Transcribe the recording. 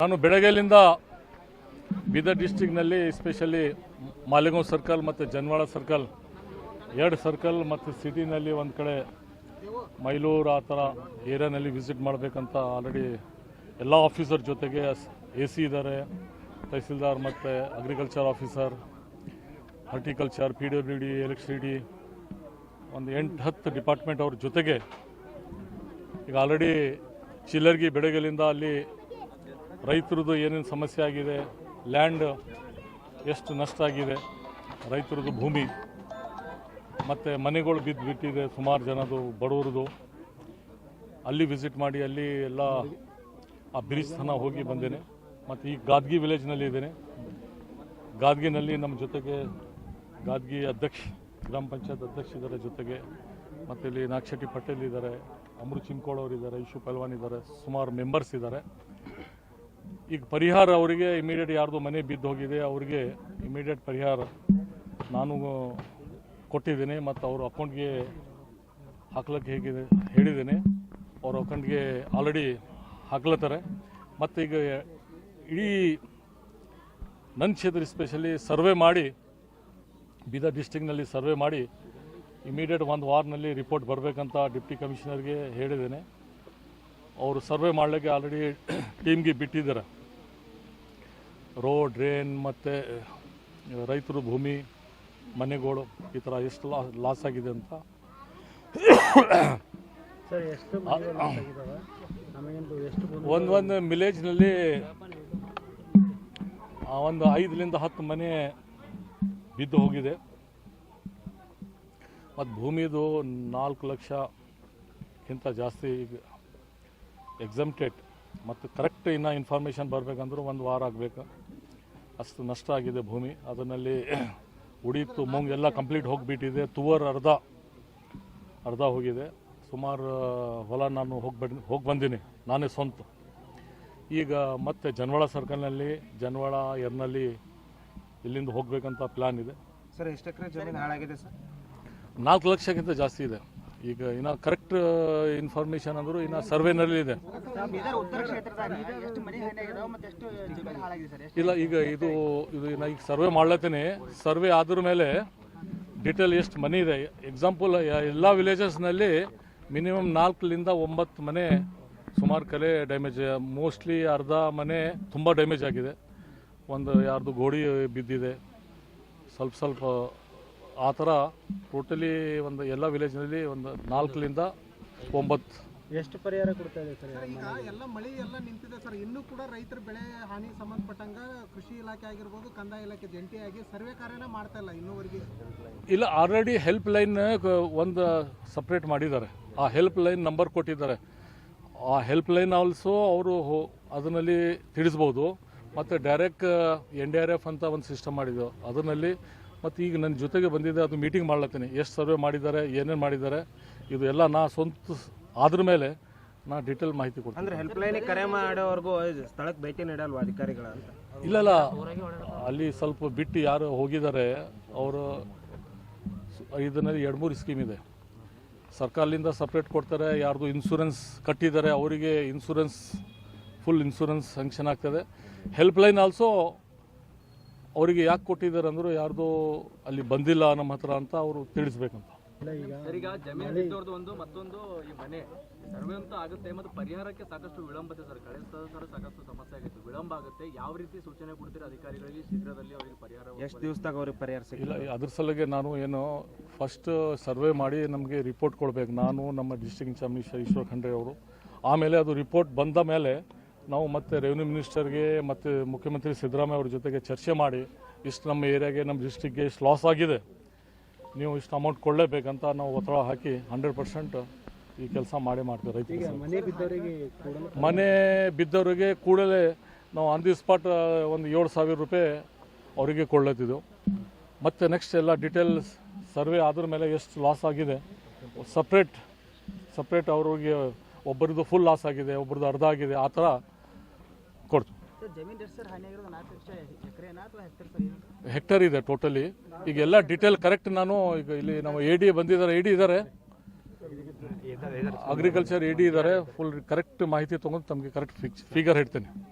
ನಾನು ಬೆಳಗ್ಗೆಲಿಂದ ಬೀದರ್ ಡಿಸ್ಟಿಕ್ನಲ್ಲಿ ಎಸ್ಪೆಷಲಿ ಮಾಲೆಗಾಂವ್ ಸರ್ಕಲ್ ಮತ್ತು ಜನ್ವಾಳ ಸರ್ಕಲ್ ಎರಡು ಸರ್ಕಲ್ ಮತ್ತು ಸಿಟಿನಲ್ಲಿ ಒಂದು ಕಡೆ ಮೈಲೂರು ಆ ಥರ ಏರಿಯಾನಲ್ಲಿ ವಿಸಿಟ್ ಮಾಡಬೇಕಂತ ಆಲ್ರೆಡಿ ಎಲ್ಲ ಆಫೀಸರ್ ಜೊತೆಗೆ ಎ ಸಿ ಇದ್ದಾರೆ ತಹಸೀಲ್ದಾರ್ ಮತ್ತು agriculture officer horticulture P W D electricity ಒಂದು ಎಂಟು ಹತ್ತು ಡಿಪಾರ್ಟ್ಮೆಂಟ್ ಅವ್ರ ಜೊತೆಗೆ ಈಗ ಆಲ್ರೆಡಿ ಚಿಲ್ಲರ್ಗಿ ಬೆಳಗ್ಗೆಲಿಂದ ಅಲ್ಲಿ ರೈತರದ್ದು ಏನೇನು ಸಮಸ್ಯೆ ಆಗಿದೆ ಲ್ಯಾಂಡ್ ಎಷ್ಟು ನಷ್ಟ ಆಗಿದೆ, ರೈತರದ್ದು ಭೂಮಿ, ಮತ್ತು ಮನೆಗಳು ಬಿದ್ದು ಬಿಟ್ಟಿದೆ ಸುಮಾರು ಜನದು ಬಡವರದು ಅಲ್ಲಿ ವಿಸಿಟ್ ಮಾಡಿ, ಅಲ್ಲಿ ಎಲ್ಲ ಆ ಬ್ರಿಜ್ ತನ ಹೋಗಿ ಬಂದೇನೆ. ಮತ್ತು ಈ ಗಾದ್ಗಿ ವಿಲೇಜ್ನಲ್ಲಿ ಇದ್ದೇನೆ. ಗಾದ್ಗಿನಲ್ಲಿ ನಮ್ಮ ಜೊತೆಗೆ ಗಾದ್ಗಿ ಅಧ್ಯಕ್ಷ, ಗ್ರಾಮ ಪಂಚಾಯತ್ ಅಧ್ಯಕ್ಷ ಇದ್ದಾರೆ ಜೊತೆಗೆ. ಮತ್ತು ಇಲ್ಲಿ ನಾಗಶೆಟ್ಟಿ ಪಟೇಲ್ ಇದ್ದಾರೆ, ಅಮೃತ್ ಚಿಂಕೋಳವ್ರು ಇದ್ದಾರೆ, ಇಶು ಪಲ್ವಾನ್ ಇದ್ದಾರೆ, ಸುಮಾರು ಮೆಂಬರ್ಸ್ ಇದ್ದಾರೆ. ಈಗ ಪರಿಹಾರ ಅವರಿಗೆ ಇಮಿಡಿಯೇಟ್ ಯಾರ್ದು ಮನೆ ಬಿದ್ದು ಹೋಗಿದೆ, ಅವರಿಗೆ ಇಮಿಡಿಯೇಟ್ ಪರಿಹಾರ ನಾನು ಕೊಟ್ಟಿದ್ದೀನಿ ಮತ್ತು ಅವ್ರ ಅಕೌಂಟ್ಗೆ ಹಾಕ್ಲಿಕ್ಕೆ ಹೇಗಿದೆ, ಹೇಳಿದ್ದೀನಿ. ಅವ್ರ ಅಕೌಂಟ್ಗೆ ಆಲ್ರೆಡಿ ಹಾಕ್ಲತ್ತಾರೆ. ಮತ್ತು ಈಗ ಇಡೀ ನನ್ನ ಕ್ಷೇತ್ರ ಸ್ಪೆಷಲಿ ಸರ್ವೆ ಮಾಡಿ, ಬೀದರ್ ಡಿಸ್ಟಿಕ್ನಲ್ಲಿ ಸರ್ವೆ ಮಾಡಿ ಇಮಿಡಿಯೇಟ್ ಒಂದು ವಾರ್ನಲ್ಲಿ ರಿಪೋರ್ಟ್ ಬರಬೇಕಂತ ಡಿಪ್ಟಿ ಕಮಿಷನರ್ಗೆ ಹೇಳಿದ್ದೇನೆ. ಅವರು ಸರ್ವೆ ಮಾಡಲಿಕ್ಕೆ ಆಲ್ರೆಡಿ ಟೀಮ್ಗೆ ಬಿಟ್ಟಿದ್ದಾರೆ. ರೋಡ್ ಡ್ರೈನ್ ಮತ್ತು ರೈತರು ಭೂಮಿ ಮನೆಗಳು ಈ ಥರ ಎಷ್ಟು ಲಾಸ್ ಆಗಿದೆ ಅಂತ. ಒಂದು ಒಂದು ವಿಲೇಜ್ನಲ್ಲಿ ಒಂದು ಐದರಿಂದ ಹತ್ತು ಮನೆ ಬಿದ್ದು ಹೋಗಿದೆ. ಮತ್ತು ಭೂಮಿದು ನಾಲ್ಕು ಲಕ್ಷಕ್ಕಿಂತ ಜಾಸ್ತಿ ಈಗ ಎಕ್ಸಮ್ಟೆಡ್ ಮತ್ತು ಕರೆಕ್ಟ್ ಇನ್ನು ಇನ್ಫಾರ್ಮೇಷನ್ ಬರಬೇಕಂದ್ರೂ ಒಂದು ವಾರ ಆಗಬೇಕು. ಅಷ್ಟು ನಷ್ಟ ಆಗಿದೆ ಭೂಮಿ. ಅದರಲ್ಲಿ ಉಡೀತು ಮುಂಗ್ ಎಲ್ಲ ಕಂಪ್ಲೀಟ್ ಹೋಗಿಬಿಟ್ಟಿದೆ. ತುವರ್ ಅರ್ಧ ಅರ್ಧ ಹೋಗಿದೆ. ಸುಮಾರು ಹೊಲ ನಾನು ಹೋಗಿ ಬಂದು ಹೋಗಿ ಬಂದೀನಿ. ನಾನೇ ಸ್ವಂತ. ಈಗ ಮತ್ತೆ ಜನವಾಳ ಸರ್ಕಲ್ನಲ್ಲಿ ಜನವಾಳ ಎರ್ನಲ್ಲಿ ಇಲ್ಲಿಂದ ಹೋಗಬೇಕಂತ ಪ್ಲ್ಯಾನ್ ಇದೆ. ಸರ್ ಎಷ್ಟು ಎಕರೆ ಜಮೀನು ಹಾಳಾಗಿದೆ ಸರ್? ನಾಲ್ಕು ಲಕ್ಷಕ್ಕಿಂತ ಜಾಸ್ತಿ ಇದೆ. ಈಗ ಇನ್ನ ಕರೆಕ್ಟ್ ಇನ್ಫಾರ್ಮೇಷನ್ ಅಂದರೂ ಇನ್ನು ಸರ್ವೆನಲ್ಲಿ ಇದೆ. ಇಲ್ಲ, ಈಗ ಇದು ಇದು ಈಗ ಸರ್ವೆ ಮಾಡ್ಲತ್ತೀನಿ. ಸರ್ವೆ ಆದ್ರ ಮೇಲೆ ಡೀಟೇಲ್ ಎಷ್ಟು ಮನೆ ಇದೆ. ಎಕ್ಸಾಂಪಲ್ ಎಲ್ಲ ವಿಲೇಜಸ್ನಲ್ಲಿ ಮಿನಿಮಮ್ ನಾಲ್ಕರಿಂದ ಒಂಬತ್ತು ಮನೆ ಸುಮಾರು ಕಲೆ ಡ್ಯಾಮೇಜ್ ಮೋಸ್ಟ್ಲಿ ಅರ್ಧ ಮನೆ ತುಂಬ ಡ್ಯಾಮೇಜ್ ಆಗಿದೆ. ಒಂದು ಯಾರ್ದು ಗೋಡಿ ಬಿದ್ದಿದೆ. ಸ್ವಲ್ಪ ಸ್ವಲ್ಪ ಆ ಥರ ಟೋಟಲಿ ಒಂದು ಎಲ್ಲ ವಿಲೇಜ್ನಲ್ಲಿ ಒಂದು ನಾಲ್ಕರಿಂದ ಒಂಬತ್ತು. ಎಷ್ಟು ಪರಿಹಾರ ಕೊಡ್ತಾ ಇದೆ ಸರ್ ಈಗ ಎಲ್ಲ ಮಳೆ ಎಲ್ಲ ನಿಂತಿದೆ ಸರ್. ಇನ್ನೂ ಕೂಡ ರೈತರ ಬೆಳೆ ಹಾನಿ ಸಂಬಂಧಪಟ್ಟಂಗ ಕೃಷಿ ಇಲಾಖೆ ಆಗಿರ್ಬೋದು ಕಂದಾಯ ಇಲಾಖೆ ಜಂಟಿಯಾಗಿ ಸರ್ವೆ ಕಾರ್ಯನ ಮಾಡ್ತಾ ಇಲ್ಲ ಇನ್ನೂವರೆಗೆ. ಇಲ್ಲ ಆಲ್ರೆಡಿ ಹೆಲ್ಪ್ ಲೈನ್ ಒಂದು ಸಪ್ರೇಟ್ ಮಾಡಿದ್ದಾರೆ. ಆ ಹೆಲ್ಪ್ ಲೈನ್ ನಂಬರ್ ಕೊಟ್ಟಿದ್ದಾರೆ. ಆ ಹೆಲ್ಪ್ ಲೈನ್ ಆಲ್ಸೋ ಅವರು ಅದರಲ್ಲಿ ತಿಳಿಸ್ಬೋದು. ಮತ್ತು direct N D R F ಅಂತ ಒಂದು ಸಿಸ್ಟಮ್ ಮಾಡಿದ್ದು. ಅದರಲ್ಲಿ ಮತ್ತು ಈಗ ನನ್ನ ಜೊತೆಗೆ ಬಂದಿದೆ ಅದು ಮೀಟಿಂಗ್ ಮಾಡ್ಲತ್ತೀನಿ. ಎಷ್ಟು ಸರ್ವೆ ಮಾಡಿದ್ದಾರೆ ಏನೇನು ಮಾಡಿದ್ದಾರೆ ಇದು ಎಲ್ಲ ನಾ ಸ್ವಂತ ಆದ್ರ ಮೇಲೆ ನಾ ಡೀಟೇಲ್ ಮಾಹಿತಿ ಕೊಡ್ತೀನಿ. ಅಂದ್ರೆ ಹೆಲ್ಪ್ ಲೈನಿಗೆ ಕರೆ ಮಾಡೋವರೆಗೂ ಸ್ಥಳಕ್ಕೆ ಭೇಟಿ ನೀಡಲ್ವಾ ಅಧಿಕಾರಿಗಳ ಅಂತ? ಇಲ್ಲ ಇಲ್ಲ. ಅಲ್ಲಿ ಸ್ವಲ್ಪ ಬಿಟ್ಟು ಯಾರು ಹೋಗಿದ್ದಾರೆ ಅವರು ಇದರಲ್ಲಿ ಎರಡು ಮೂರು ಸ್ಕೀಮ್ ಇದೆ. ಸರ್ಕಾರದಿಂದ ಸಪ್ರೇಟ್ ಕೊಡ್ತಾರೆ ಯಾರ್ದು ಇನ್ಸೂರೆನ್ಸ್ ಕಟ್ಟಿದ್ದಾರೆ ಅವರಿಗೆ ಇನ್ಸೂರೆನ್ಸ್ ಫುಲ್ ಇನ್ಸೂರೆನ್ಸ್ ಸ್ಯಾಂಕ್ಷನ್ ಆಗ್ತದೆ. ಹೆಲ್ಪ್ಲೈನ್ ಆಲ್ಸೋ ಅವರಿಗೆ ಯಾಕೆ ಕೊಟ್ಟಿದ್ದಾರೆ ಅಂದರು ಯಾರ್ದೋ ಅಲ್ಲಿ ಬಂದಿಲ್ಲ ನಮ್ಮ ಹತ್ರ ಅಂತ ಅವರು ತಿಳಿಸ್ಬೇಕಂತ. ಇಲ್ಲ ಈಗ ಸರ್ ಜಮೀನು ಬಿದ್ದವ್ರದ್ದು ಒಂದು ಮತ್ತೊಂದು ಈ ಮನೆ ಸರ್ವೆ ಅಂತ ಆಗುತ್ತೆ ಮತ್ತು ಪರಿಹಾರಕ್ಕೆ ಸಾಕಷ್ಟು ವಿಳಂಬತೆ ಸರ್. ಕಳೆದ ಸಲ ಸಾಕಷ್ಟು ಸಮಸ್ಯೆ ಆಗಿತ್ತು. ವಿಳಂಬ ಆಗುತ್ತೆ. ಯಾವ ರೀತಿ ಸೂಚನೆ ಕೊಡ್ತೀರಾ ಅಧಿಕಾರಿಗಳಿಗೆ? ಶೀಘ್ರದಲ್ಲಿ ಅವರಿಗೆ ಪರಿಹಾರ ಎಷ್ಟು ದಿವಸದಾಗ ಅವ್ರಿಗೆ ಪರಿಹಾರ ಇಲ್ಲ ಅದ್ರ ಸಲಗೆ ನಾನು ಏನು ಫಸ್ಟ್ ಸರ್ವೆ ಮಾಡಿ ನಮಗೆ ರಿಪೋರ್ಟ್ ಕೊಡ್ಬೇಕು. ನಾನು ನಮ್ಮ district in charge minister Eshwar Khandre ಅವರು. ಆಮೇಲೆ ಅದು ರಿಪೋರ್ಟ್ ಬಂದ ಮೇಲೆ ನಾವು ಮತ್ತೆ ರೆವಿನ್ಯೂ ಮಿನಿಸ್ಟರ್ಗೆ ಮತ್ತು ಮುಖ್ಯಮಂತ್ರಿ ಸಿದ್ದರಾಮಯ್ಯ ಅವ್ರ ಜೊತೆಗೆ ಚರ್ಚೆ ಮಾಡಿ ಇಷ್ಟು ನಮ್ಮ ಏರಿಯಾಗೆ ನಮ್ಮ ಡಿಸ್ಟಿಕ್ಗೆ ಇಷ್ಟು ಲಾಸ್ ಆಗಿದೆ. ನೀವು ಇಷ್ಟು ಅಮೌಂಟ್ ಕೊಡಲೇಬೇಕಂತ ನಾವು ಒತ್ತಡ ಹಾಕಿ ಹಂಡ್ರೆಡ್ ಪರ್ಸೆಂಟ್ ಈ ಕೆಲಸ ಮಾಡಿ ಮಾಡ್ತೀವಿ ರೈತರಿಗೆ ಮನೆ ಬಿದ್ದವರಿಗೆ ಕೂಡಲೇ ನಾವು ಆನ್ ದಿ ಸ್ಪಾಟ್ ಒಂದು ಏಳು ಸಾವಿರ ರೂಪಾಯಿ ಅವರಿಗೆ ಕೊಡ್ಲತ್ತಿದ್ದೆವು. ಮತ್ತು ನೆಕ್ಸ್ಟ್ ಎಲ್ಲ ಡೀಟೇಲ್ಸ್ ಸರ್ವೆ ಆದ್ರ ಮೇಲೆ ಎಷ್ಟು ಲಾಸ್ ಆಗಿದೆ. ಸಪ್ರೇಟ್ ಸಪ್ರೇಟ್ ಅವ್ರಿಗೆ ಒಬ್ಬರದ್ದು ಫುಲ್ ಲಾಸ್ ಆಗಿದೆ ಒಬ್ಬರದ್ದು ಅರ್ಧ ಆಗಿದೆ. ಆ ಥರ ಹೆಕ್ಟರ್ ಇದೆ ಟೋಟಲಿ. ಈಗ ಎಲ್ಲ ಡಿಟೇಲ್ ಕರೆಕ್ಟ್ ನಾನು ಈಗ ಇಲ್ಲಿ ನಮ್ಮ ಎ ಡಿ ಬಂದಿದ್ದಾರೆ ಎ ಡಿ ಇದ್ದಾರೆ ಅಗ್ರಿಕಲ್ಚರ್ ಎ ಡಿ ಇದ್ದಾರೆ ಫುಲ್ ಕರೆಕ್ಟ್ ಮಾಹಿತಿ ತೊಗೊಂಡು ತಮಗೆ ಕರೆಕ್ಟ್ ಫಿಕ್ಸ್ ಫಿಗರ್ ಹೇಳ್ತೇನೆ.